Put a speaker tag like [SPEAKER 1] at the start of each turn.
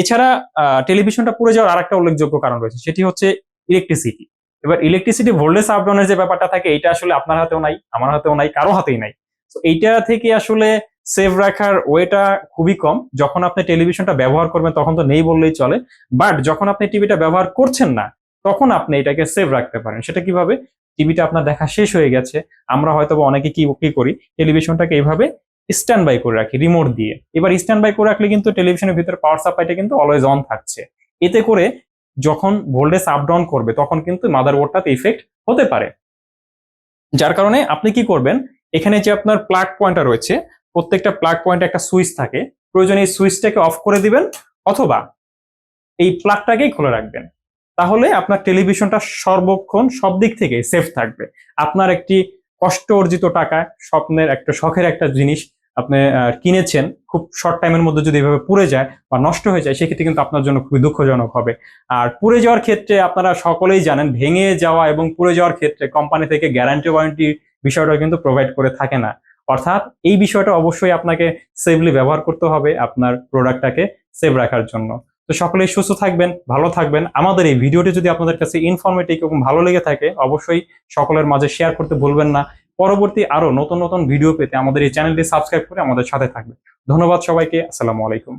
[SPEAKER 1] এছাড়া টেলিভিশনটা পুড়ে যাওয়ার আরেকটা উল্লেখযোগ্য কারণ রয়েছে, সেটি হচ্ছে ইলেকট্রিসিটি এবার ইলেকট্রিসিটি ভোল্টেজ আপ ডাউনের যে ব্যাপারটা থাকে এটা আসলে আপনার হাতেও নাই, আমার হাতেও নাই, কারও হাতেই নাই। তো এইটা থেকে আসলে সেভ রাখার ওয়েটা খুবই কম। যখন আপনি টেলিভিশনটা ব্যবহার করবেন, তখন তো নেই বললেই চলে। বাট যখন আপনি টিভিটা ব্যবহার করছেন না, তখন আপনি এটাকে সেভ রাখতে পারেন। সেটা কীভাবে? টিভিটা আপনার দেখা শেষ হয়ে গেছে। আমরা হয়তো অনেকে কি কি করি? টেলিভিশনটাকে এইভাবে স্ট্যান্ড বাই করে রাখি রিমোট দিয়ে। এবার স্ট্যান্ড বাই করে রাখলে কিন্তু টেলিভিশনের ভিতরে পাওয়ার সাপ্লাইটা কিন্তু অলওয়েজ অন থাকছে। এতে করে যখন ভোল্টেজ আপ ডাউন করবে, তখন কিন্তু মাদারবোর্ডটাতে ইফেক্ট হতে পারে। যার কারণে আপনি কি করবেন, এখানে যে আপনার প্লাগ পয়েন্টটা রয়েছে, প্রত্যেকটা প্লাগ পয়েন্টে একটা সুইচ থাকে। প্রয়োজনে এই সুইচটাকে অফ করে দিবেন অথবা এই প্লাগটাকেই খুলে রাখবেন। তাহলে আপনার টেলিভিশনটা সর্বক্ষণ সব দিক থেকে সেফ থাকবে। আপনার একটি কষ্ট অর্জিত টাকা, স্বপ্নের একটা, শখের একটা জিনিস আপনি কিনেছেন, খুব শর্ট টাইমের মধ্যে যদি এভাবে পুড়ে যায় বা নষ্ট হয়ে যায়, সেক্ষেত্রে কিন্তু আপনার জন্য খুবই দুঃখজনক হবে। আর পুড়ে যাওয়ার ক্ষেত্রে আপনারা সকলেই জানেন, ভেঙে যাওয়া এবং পুড়ে যাওয়ার ক্ষেত্রে কোম্পানি থেকে গ্যারান্টি ওয়ারেন্টি বিষয়টা কিন্তু প্রোভাইড করে থাকে না। অর্থাৎ এই বিষয়টা অবশ্যই আপনাকে সেফলি ব্যবহার করতে হবে আপনার প্রোডাক্টটাকে সেভ রাখার জন্য। তো সকলেই সুস্থ থাকবেন, ভালো থাকবেন। আমাদের এই ভিডিওটি যদি আপনাদের কাছে ইনফরমেটিভ এবং ভালো লেগে থাকে, অবশ্যই সকলের মাঝে শেয়ার করতে ভুলবেন না। পরবর্তী আরও নতুন নতুন ভিডিও পেতে আমাদের এই চ্যানেলটি সাবস্ক্রাইব করে আমাদের সাথে থাকবে। ধন্যবাদ সবাইকে, আসসালামু আলাইকুম।